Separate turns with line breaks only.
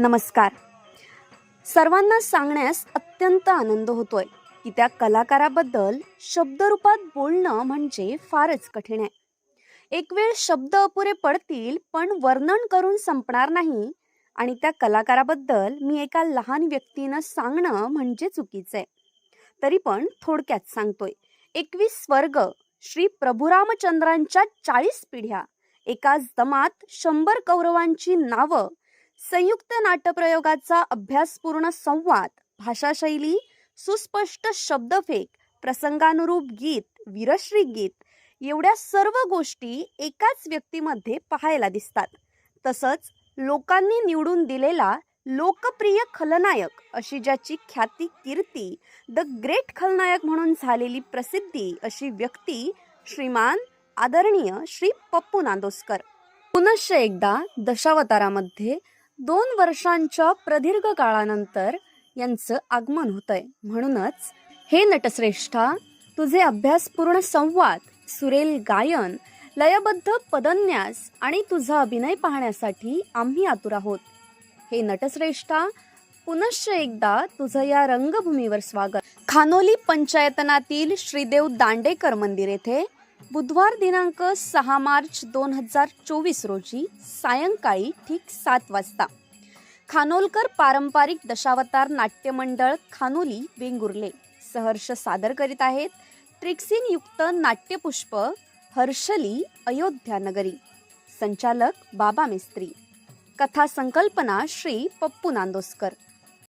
नमस्कार. सर्वांना सांगण्यास अत्यंत आनंद होतोय की त्या कलाकाराबद्दल शब्दरूपात बोलणं म्हणजे फारच कठीण आहे. एक वेळ शब्द अपुरे पडतील पण वर्णन करून संपणार नाही आणि त्या कलाकाराबद्दल मी एका लहान व्यक्तीनं सांगणं म्हणजे चुकीचं आहे. तरी पण थोडक्यात सांगतोय. एकवीस वर्ग श्री प्रभुरामचंद्रांच्या चाळीस पिढ्या एका जमात शंभर कौरवांची नावं संयुक्त नाट्यप्रयोगाचा अभ्यासपूर्ण संवाद भाषाशैली सुस्पष्ट शब्दफेक प्रसंगानुरूप गीत वीरश्री गीत एवढ्या सर्व गोष्टी एकाच व्यक्तीमध्ये पाहायला दिसतात. तसंच लोकांनी निवडून दिलेला लोकप्रिय खलनायक अशी ज्याची ख्याती कीर्ती द ग्रेट खलनायक म्हणून झालेली प्रसिद्धी अशी व्यक्ती श्रीमान आदरणीय श्री पप्पू नांदोस्कर. पुनश्च एकदा दशावतारामध्ये दोन वर्षांच्या प्रदीर्घ काळानंतर यांचं आगमन होतंय. म्हणूनच हे नटश्रेष्ठा तुझे अभ्यासपूर्ण संवाद सुरेल गायन लयबद्ध पदन्यास आणि तुझा अभिनय पाहण्यासाठी आम्ही आतुर आहोत. हे नटश्रेष्ठा पुनश्च एकदा तुझं या रंगभूमीवर स्वागत. खानोली पंचायतनातील श्रीदेव दांडेकर मंदिर येथे बुधवार दिनांक सहा मार्च दोन हजार चोवीस रोजी सायंकाळी ठीक सात वाजता. खानोलकर पारंपरिक दशावतार नाट्य मंडळ खानोली वेंगुर्ले सहर्ष सादर करीत आहेत. ट्रिक्सिन युक्त नाट्यपुष्प हर्षली अयोध्या नगरी संचालक बाबा मिस्त्री. कथा संकल्पना श्री पप्पू नांदोस्कर.